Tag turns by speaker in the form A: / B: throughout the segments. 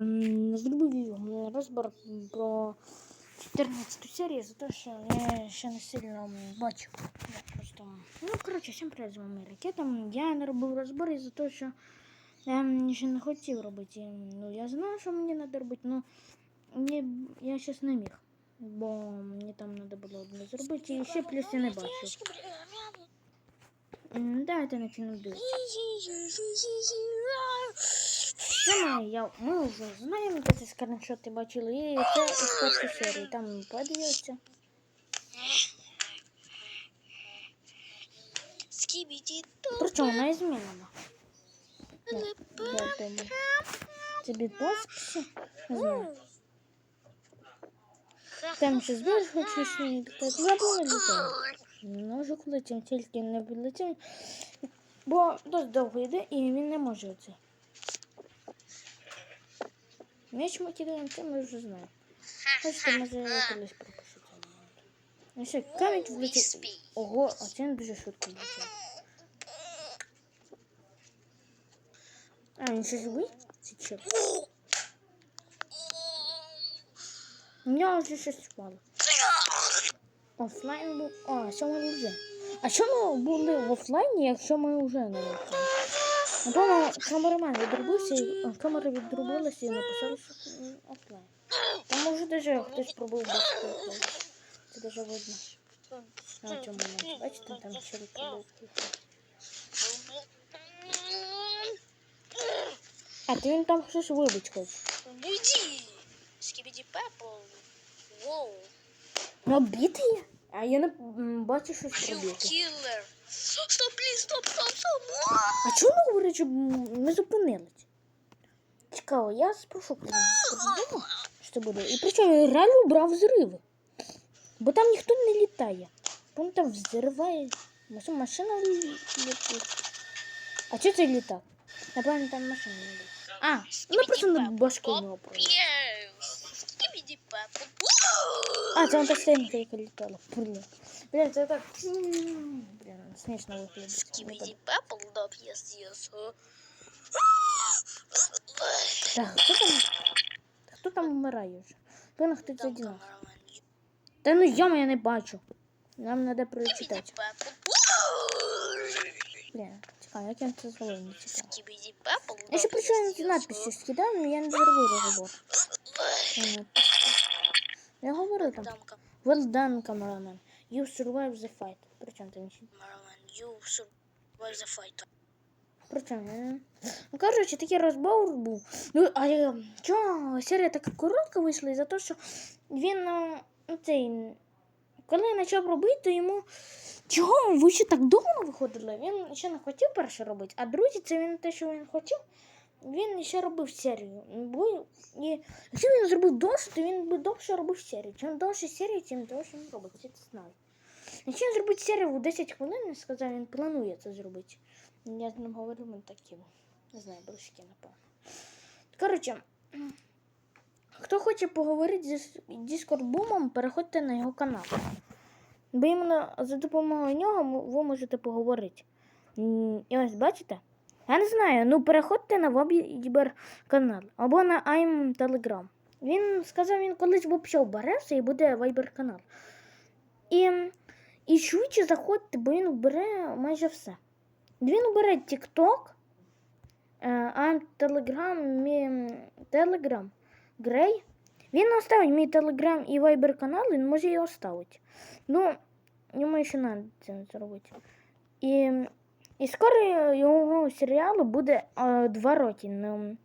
A: Зробив м, розбір про 14 серію, за те, що я ще не сильно бачив. Я просто... Ну, коротше, всім привіт, з вами Ракета. Я не робив розбір із-за того, що я ще не хотів робити. Ну, я знаю, що мені треба робити, але мені, я зараз не міг. Бо мені там треба було одне зробити, і ще плюс я не бачив. М, Давайте почнемо дивитися. Це ми, я, ми вже знаємо, де ці скріншоти бачили, і це із першої серії. Там подивіться. Причому вона і змінена. Ну, я. Це бітбокс? Не знаю. Там ще збережу чесні, так забули літаю. Ножик летім, тільки не відлетім, бо досить довго йде і він не може це. Меч ми кидаємо, це ми вже знаємо. Хочете, може колись пропишу момент. Ну ще камінь влетів. Ого, а це не дуже швидко влетів. А, він ще живий? Це чек. У нього вже щось впало. Офлайн був. А, що ми вже. А що ми були в офлайні, якщо ми вже в офлайні? Напевно, камерамен а, камера відрубилася і написали, що м, офлайн. Там може даже хтось пробив без. Це даже видно. На цьому моменті. Бачите, там пробив. А ти він там щось вибить хоче.
B: Буди! Скибиди пепл. Воу.
A: Ну, битий? А я не бачу щось пробити.
B: killer. Стоп, please, стоп, стоп, стоп.
A: А чому ви говорите, щоб ми зупинились? Цікаво, я спрошу коли що буде. І причому я реально брав зриви. Бо там ніхто не літає. Вон там взриває. Машина літить. А що це літак? Напевно, там машина не літає. А, ми просто на башку.
B: Скибиди пепл.
A: А, це вон та стенка, яка літала. Блін, це так. Смішно виглядає.
B: Скибиди пепл, да, yes, yes.
A: Так, хто там? Хто там вмирає вже? Певно, хтось одинок. Та ну яма я не бачу. Нам треба прочитати. Блін, цікаво, як я це зробив, не цікаво. Я ще причому надписи скидав, але я не зробив розговор. Я говорив там. Well done, cameraman. You survived the fight. Причому там ще?
B: You survive the fight.
A: Причому? е? Ну, коротше, такий розбор був. Ну, а е, чого серія така коротка вийшла за те, що він е, ну, цей, коли почав робити, то йому чого ви ще так довго виходили? Він ще не хотів перше робити, а друзі, це він те, що він хотів, він ще робив серію. Бо, і, якщо він зробив довше, то він би довше робив серію. Чим довше серія, тим довше він робить. Це ти. Якщо він зробить серію у 10 хвилин, сказав, він планує це зробити. Я з ним говорив, він такі. Не знаю, близькі, напевно. Коротше, хто хоче поговорити зі Discord бумом, переходьте на його канал. Бо іменно за допомогою нього ви можете поговорити. І ось бачите? Я не знаю, ну переходьте на Вобібер канал або на I'm Telegram. Він сказав, він колись взагалі береться і буде Viber канал. І, і швидше заходьте, бо він бере майже все. Він бере TikTok, е, I'm Telegram, мій Telegram, Грей. Він оставить мій Telegram і Viber канал, він може його оставити. Ну, йому ще треба це зробити. І, і скоро його серіалу буде е, два роки. Ну,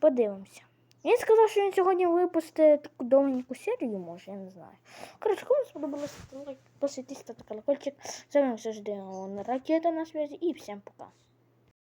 A: подивимося. Він сказав, що він сьогодні випустить таку довгеньку серію, може, я не знаю. Коротше, кому лайк, підписуйтесь, ставте колокольчик. З вами завжди ракета на связи і всім пока.